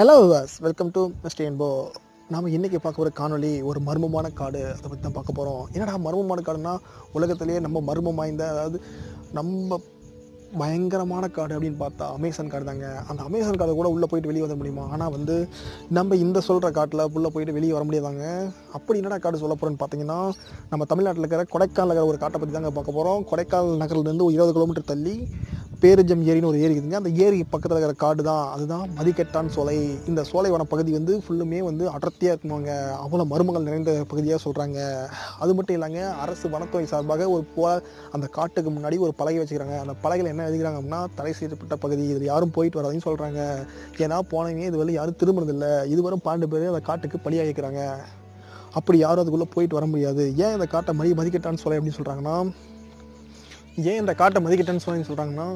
Hello வாஸ் welcome to mister என்போ நாம் இன்றைக்கி பார்க்க ஒரு காணொளி ஒரு மர்மமான காடு. அதை பற்றி தான் பார்க்க போகிறோம் என்னடா மர்மமான காடுனா உலகத்திலேயே நம்ம மர்மம் வாய்ந்த அதாவது நம்ம பயங்கரமான காடு அப்படின்னு பார்த்தா அமேசான் காடு தாங்க. அந்த அமேசான் காடு கூட உள்ளே போயிட்டு வெளியே வர முடியுமா? ஆனால் வந்து நம்ம இந்த சொல்கிற காட்டில் உள்ளே போயிட்டு வெளியே வர முடியாதாங்க. அப்படி என்னடா காடு சொல்ல போகிறோன்னு பார்த்தீங்கன்னா நம்ம தமிழ்நாட்டில் இருக்கிற கொடைக்கானல் இருக்கிற ஒரு காட்டை பற்றி தாங்க பார்க்க போகிறோம் கொடைக்கானல் நகர்லேருந்து ஒரு இருபது கிலோமீட்டர் தள்ளி பேரஞ்சம் ஏரின்னு ஒரு ஏரி இருக்குதுங்க. அந்த ஏரி பக்கத்தில் இருக்கிற காடு தான் அதுதான் மதிக்கெட்டான் சோலை. இந்த சோலைவன பகுதி வந்து ஃபுல்லுமே வந்து அடர்த்தியாக இருக்குமாங்க. அவ்வளோ மருமகள் நிறைந்த பகுதியாக சொல்கிறாங்க அது மட்டும் இல்லைங்க அரசு வனத்துறை சார்பாக ஒரு போ அந்த காட்டுக்கு முன்னாடி ஒரு பலகை வச்சுக்கிறாங்க. அந்த பலகையில் என்ன எழுதிக்கிறாங்க அப்படின்னா தடை செய்யப்பட்ட பகுதி இதில் யாரும் போயிட்டு வராதுன்னு சொல்கிறாங்க ஏன்னா போனவங்க இது வரை யாரும் திரும்புறதில்லை இதுவரை பாண்டு பேர் அந்த காட்டுக்கு பலியாக வைக்கிறாங்க அப்படி யாரும் அதுக்குள்ளே போயிட்டு வர முடியாது. ஏன் இந்த காட்டை மதி மதிக்கட்டான்னு சொல்ல அப்படின்னு சொல்கிறாங்கன்னா ஏன் இந்த காட்டை மதிக்கட்டேன்னு சொல்லி சொல்கிறாங்கன்னா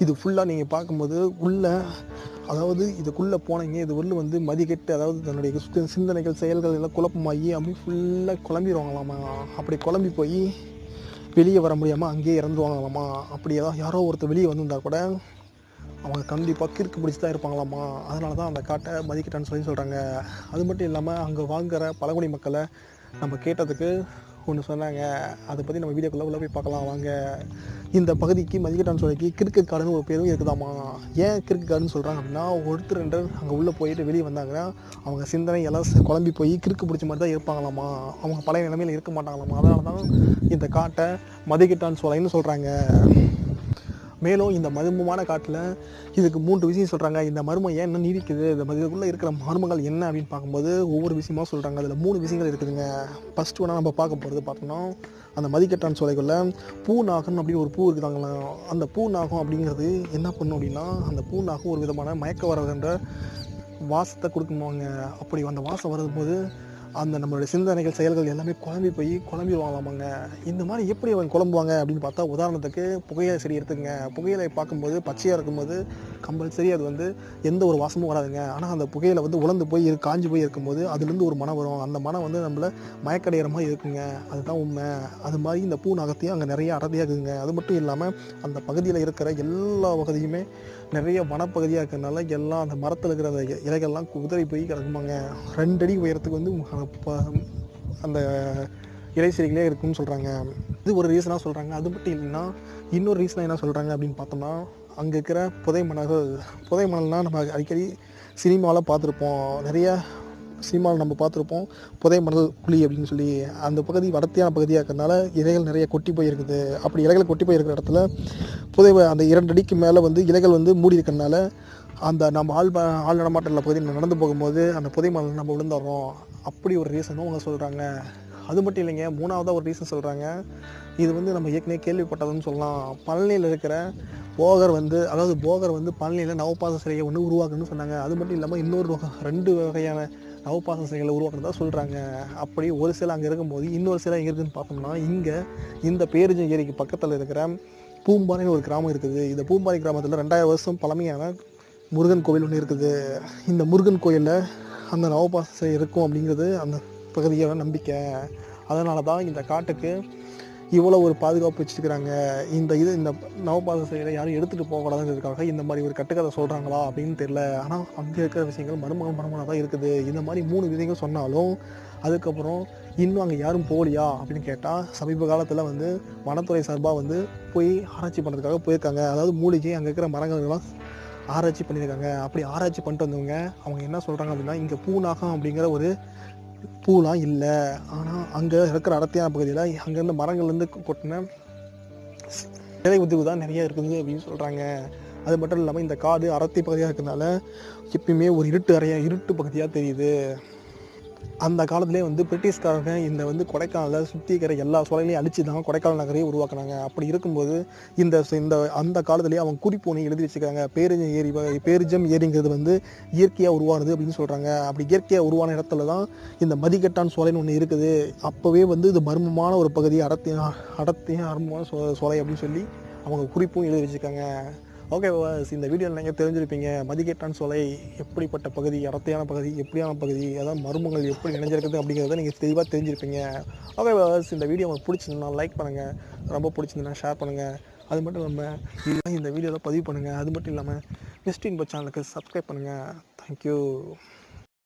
இது ஃபுல்லாக நீங்கள் பார்க்கும்போது உள்ள அதாவது இதுக்குள்ளே போனீங்க இது உள்ள வந்து மதிக்கெட்டு அதாவது தன்னுடைய சுத்த- சிந்தனைகள் செயல்கள் எல்லாம் குழப்பமாகி அப்படி ஃபுல்லாக குழம்பிடுவாங்களாமா? அப்படி குழம்பி போய் வெளியே வர முடியாமல் அங்கேயே இறந்துவாங்களாமா அப்படி ஏதாவது யாரோ ஒருத்தர் வெளியே வந்திருந்தா கூட அவங்க கண்டிப்பாக கிறுக்கு பிடிச்சி தான் இருப்பாங்களாமா? அதனால தான் அந்த காட்டை மதிக்கட்டான்னு சொல்லி சொல்கிறாங்க அது மட்டும் இல்லாமல் அங்கே வாங்குகிற பழங்குடி மக்களை நம்ம கேட்டதுக்கு ஒன்று சொன்னாங்க. அதை பற்றி நம்ம வீடியோக்குள்ளே உள்ளே போய் பார்க்கலாம். வாங்க. இந்த பகுதிக்கு மதிக்கட்டான் சோலைக்கு கிறுக்கு காடுன்னு ஒரு பேரும் இருக்குதாமா? ஏன் கிறுக்கு காடுன்னு சொல்கிறாங்க அப்படின்னா ஒருத்தர் ரெண்டு அங்கே உள்ளே போயிட்டு வெளியே வந்தாங்கன்னா அவங்க சிந்தனை எல்லாம் குழம்பி போய் கிறுக்கு பிடிச்ச மாதிரி தான் இருப்பாங்களாமா? அவங்க பழைய நிலைமையில் இருக்க மாட்டாங்களாமா? அதனால தான் இந்த காட்டை மதிக்கட்டான் சோலைன்னு சொல்கிறாங்க மேலும் இந்த மர்மமான காட்டில் இதுக்கு மூன்று விஷயம் சொல்கிறாங்க இந்த மர்மம் ஏன் இன்னும் நீடிக்குது? இந்த இதுக்குள்ளே இருக்கிற மர்மங்கள் என்ன அப்படின்னு பார்க்கும்போது ஒவ்வொரு விஷயமா சொல்கிறாங்க அதில் மூணு விஷயங்கள் இருக்குதுங்க. ஃபஸ்ட்டு ஒன்றா நம்ம பார்க்க போகிறது பார்த்தோம்னா அந்த மதிக்கட்டான் சோலைக்குள்ள பூ நாகம் அப்படின்னு ஒரு பூ இருக்குதாங்களா? அந்த பூ நாகம் அப்படிங்கிறது என்ன பண்ணும் அப்படின்னா அந்த பூ நாகம் ஒரு விதமான மயக்க வரன்ற வாசத்தை கொடுக்குமாங்க. அப்படி அந்த வாசம் வரும்போது அந்த நம்மளுடைய சிந்தனைகள் செயல்கள் எல்லாமே குழம்பி போய் குழம்பிடுவாங்களாமாங்க. இந்த மாதிரி எப்படி அவங்க குழம்புவாங்க அப்படின்னு பார்த்தா உதாரணத்துக்கு புகையிலை செடி எடுத்துங்க புகையிலை பார்க்கும்போது பச்சையாக இருக்கும்போது கம்பல்சரி அது வந்து எந்த ஒரு வாசமும் வராதுங்க. ஆனால் அந்த புகையில வந்து உலர்ந்து போய் இரு- காஞ்சு போய் இருக்கும்போது அதுலேருந்து ஒரு மனம் வரும். அந்த மனம் வந்து நம்மள மயக்கடைகிற மாதிரி இருக்குங்க. அதுதான் உண்மை. அது மாதிரி இந்த பூ நகத்தையும் அங்கே நிறைய அடர்த்தியாகுதுங்க அது மட்டும் இல்லாமல் அந்த பகுதியில் இருக்கிற எல்லா பகுதியுமே நிறைய வனப்பகுதியாக இருக்கிறதுனால எல்லாம் அந்த மரத்தில் இருக்கிற அந்த இலைகள்லாம் குதிரை போய் கிடக்குமாங்க. ரெண்டு அடி உயரத்துக்கு வந்து அந்த இலை செடிகளே இருக்குன்னு சொல்கிறாங்க இது ஒரு ரீசனாக சொல்கிறாங்க அது மட்டும் இல்லைன்னா இன்னொரு ரீசனாக என்ன சொல்கிறாங்க அப்படின்னு பார்த்தோம்னா அங்கே இருக்கிற புதை மணல்கள் புதை மணல்னால் நம்ம அடிக்கடி சினிமாவில் பார்த்துருப்போம். நிறைய சினிமாவில் நம்ம பார்த்துருப்போம். புதை மணல் குழி அப்படின்னு சொல்லி. அந்த பகுதி வடத்தியான பகுதியாக இருக்கிறதுனால இலைகள் நிறைய கொட்டி போயிருக்குது. அப்படி இலைகள் கொட்டி போயிருக்கிற இடத்துல புதை அந்த இரண்டு அடிக்கு மேலே வந்து இலைகள் வந்து மூடி இருக்கிறதுனால அந்த நம்ம ஆள் ஆள் நடமாட்டம் உள்ள பகுதியில் நடந்து போகும்போது அந்த புதை மலை நம்ம விழுந்துடுறோம் அப்படி ஒரு ரீசனும் அவங்க சொல்கிறாங்க அது மட்டும் இல்லைங்க மூணாவதாக ஒரு ரீசன் சொல்கிறாங்க இது வந்து நம்ம ஏற்கனவே கேள்விப்பட்டதுன்னு சொல்லலாம். பழனியில் இருக்கிற போகர் வந்து அதாவது போகர் வந்து பழனியில் நவபாச சிலையை ஒன்று உருவாக்குன்னு சொன்னாங்க. அது மட்டும் இல்லாமல் இன்னொரு ரெண்டு வகையான நவபாச சிலைகளை உருவாக்குறதா சொல்கிறாங்க அப்படி ஒரு சிலை அங்கே இருக்கும்போது இன்னொரு சிலை எங்கே இருக்குதுன்னு பார்த்தோம்னா இங்கே இந்த பேரிஜம் ஏரிக்கு பக்கத்தில் இருக்கிற பூம்பாறைன்னு ஒரு கிராமம் இருக்குது. இந்த பூம்பாறை கிராமத்தில் ரெண்டாயிரம் வருஷம் பழமையான முருகன் கோவில் ஒன்று இருக்குது. இந்த முருகன் கோயிலில் அந்த நவபாச இருக்கும் அப்படிங்கிறது அந்த பகுதியோட நம்பிக்கை. அதனால தான் இந்த காட்டுக்கு இவ்வளோ ஒரு பாதுகாப்பு வச்சுருக்கிறாங்க. இந்த இது இந்த நவபாத செயலை யாரும் எடுத்துகிட்டு போகக்கூடாதுங்கிறதுக்காக இந்த மாதிரி ஒரு கட்டுக்கதை சொல்கிறாங்களா அப்படின்னு தெரில ஆனால் அங்கே இருக்கிற விஷயங்கள் மருமகன் மருமகனாக தான் இருக்குது. இந்த மாதிரி மூணு விஷயங்கள் சொன்னாலும் அதுக்கப்புறம் இன்னும் அங்கே யாரும் போகலையா அப்படின்னு கேட்டால் சமீப காலத்தில் வந்து வனத்துறை சார்பாக வந்து போய் ஆராய்ச்சி பண்ணுறதுக்காக போயிருக்காங்க. அதாவது மூலிகை அங்கே இருக்கிற மரங்கள்லாம் ஆராய்ச்சி பண்ணியிருக்காங்க. அப்படி ஆராய்ச்சி பண்ணிட்டு வந்தவங்க அவங்க என்ன சொல்கிறாங்க அப்படின்னா இங்கே பூநாகம் அப்படிங்கிற ஒரு பூலாம் இல்லை. ஆனால் அங்கே இருக்கிற அடர்த்தியான பகுதியில் அங்கேருந்து மரங்கள்லேருந்து கொட்டின இலை உதவு தான் நிறையா இருக்குது அப்படின்னு சொல்கிறாங்க அது மட்டும் இல்லாமல் இந்த காடு அடர்த்தி பகுதியாக இருக்கிறதுனால எப்பயுமே ஒரு இருட்டு அறையாக இருட்டு பகுதியாக தெரியுது. அந்த காலத்திலே வந்து பிரிட்டிஷ்காரங்க இந்த வந்து கொடைக்கானலில் சுற்றி இருக்கிற எல்லா சோலைகளையும் அழிச்சு தான் கொடைக்கானல் நகரையே உருவாக்குனாங்க. அப்படி இருக்கும்போது இந்த இந்த அந்த காலத்திலேயே அவங்க குறிப்பொன்று எழுதி வச்சுக்கிறாங்க. பேரிஜம் ஏரி வ- பேரிஜம் ஏரிங்கிறது வந்து இயற்கையாக உருவானது அப்படின்னு சொல்கிறாங்க அப்படி இயற்கையாக உருவான இடத்துல தான் இந்த மதிக்கட்டான் சோலைன்னு ஒன்று இருக்குது. அப்போவே வந்து இது மர்மமான ஒரு பகுதி அடர்த்தி அடர்த்திய அருமமான சோ சோலை அப்படின்னு சொல்லி அவங்க குறிப்பும் எழுதி வச்சுருக்காங்க ஓகே uh, இந்த வீடியோவில் நீங்கள் தெரிஞ்சிருப்பீங்க மதிக்கேட்டான் சோலை எப்படிப்பட்ட பகுதி அடர்த்தியான பகுதி எப்படியான பகுதி அதாவது மர்மங்கள் எப்படி நினைஞ்சிருக்குது அப்படிங்கிறத நீங்கள் தெளிவாக தெரிஞ்சிருப்பீங்க. ஓகே uh, இந்த வீடியோ உங்களுக்கு பிடிச்சிருந்தா லைக் பண்ணுங்கள் ரொம்ப பிடிச்சிருந்தா ஷேர் பண்ணுங்கள் அது மட்டும் இல்லாமல் இதெல்லாம் இந்த வீடியோவில் பதிவு பண்ணுங்கள் அது மட்டும் இல்லாமல் வெஸ்ட் இன்போ சேனலுக்கு சப்ஸ்கிரைப் பண்ணுங்கள் தேங்க்யூ